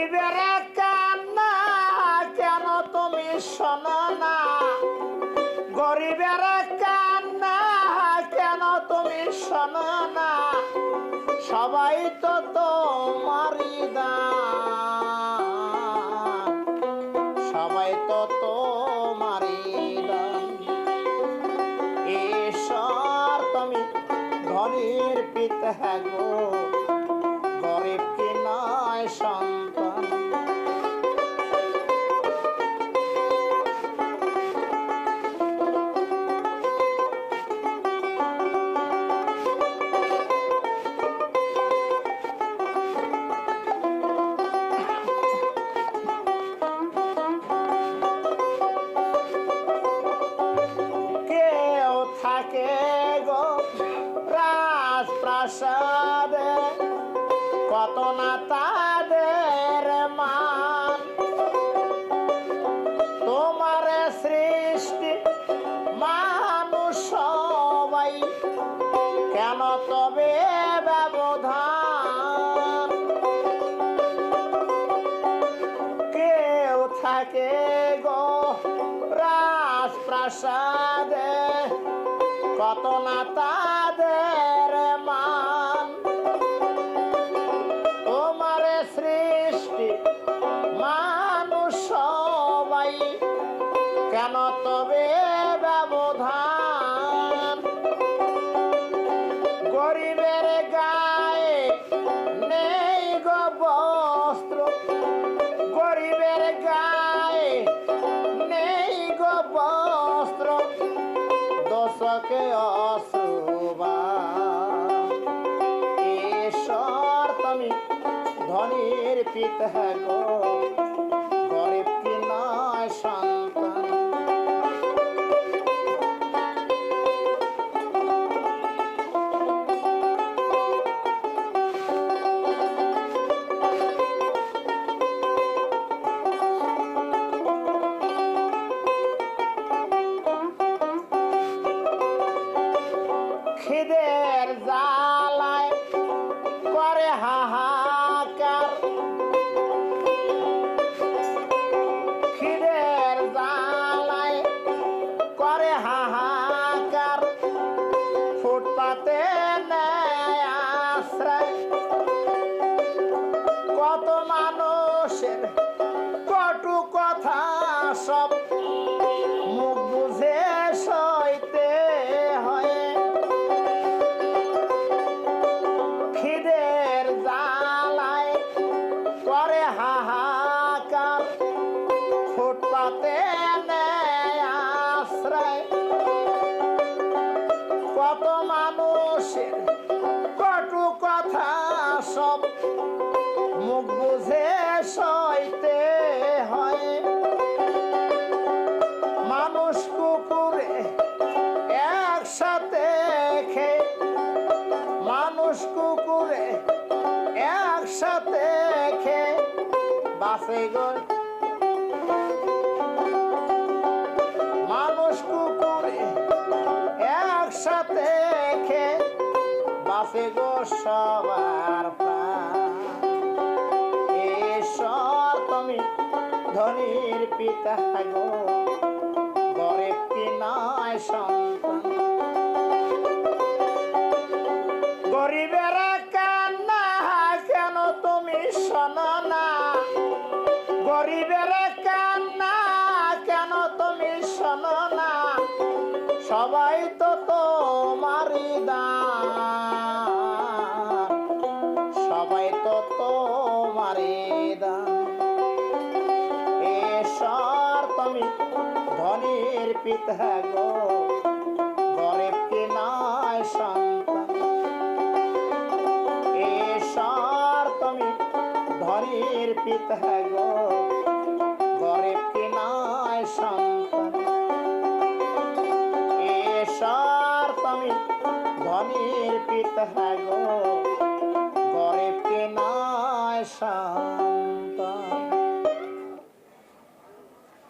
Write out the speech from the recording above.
গরিবের তুমি শোনো না গরিবের তুমি শোনো না? সবাই তো তোমারই সবাই তো তোমারই ঈশ্বর তুমি ধনির পিতা গো। থাকে গো রাজপ্রাসাদে, কত না তাদের মান। তোমার সৃষ্টি মানুষ সবাই, কেন তবে ব্যবধান? কেউ থাকে গো রাজপ্রাসাদে কত না পিতা গো। গরিব কি সন্তান? খিদের কত মানুষের কটু কথা সব। মুখ বুঝে সইতে হয়। মানুষ কুকুরে একসাথে খেয়ে মানুষ কুকুরে একসাথে খেয়ে বাসে গো একসাথে খে বাসে গো সবার ঈশ্বর তুমি ধনির পিতা গো গরিব কি নয় সন্তান? সবাই তো তোমারই দান। ঈশ্বর তুমি ধনির পিতা গো গরিব কি নয় সন্তান ঈশ্বর তুমি ধনির পিতা গো গরিব কি নয় সন্তান ঈশ্বর তুমি ধনির পিতা গো গরিব কি নয় সন্তান